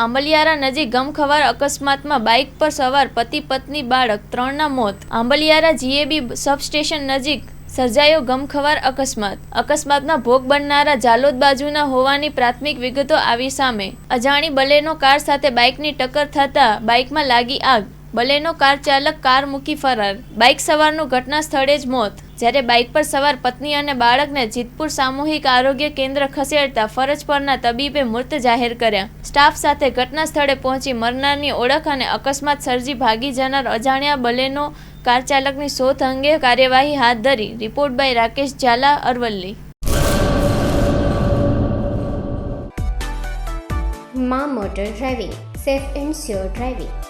આંબલિયારા નજીક ગમખવાર અકસ્માતમાં બાઇક પર સવાર પતિ પત્ની બાળક ત્રણના મોત. આંબલિયારા જીએબી સબસ્ટેશન નજીક સર્જાયો ગમખવાર અકસ્માત. અકસ્માતમાં ભોગ બનનારા જાલોદ બાજુના હોવાની પ્રાથમિક વિગતો આવી સામે. અજાણી બલેનો કાર સાથે બાઇકની ટક્કર થતાં બાઇકમાં લાગી આગ. બલેનો કાર ચાલક કાર મૂકી ફરાર. બાઇક સવારનું ઘટના સ્થળે જ મોત. જ્યારે બાઇક પર સવાર પત્ની અને બાળકને જીતપુર સામૂહિક આરોગ્ય કેન્દ્ર ખસેડતા ફરજ પરના તબીબે મૃત જાહેર કર્યા. સ્ટાફ સાથે ઘટના સ્થળે પહોંચી મરનારની ઓળખ અને અકસ્માત સર્જી ભાગી જનાર અજાણ્યા બલેનો કાર ચાલકની શોધ અંગે કાર્યવાહી હાથ ધરી. Report by Rakesh Zala, Aravalli. મા motor driving, safe and sure driving.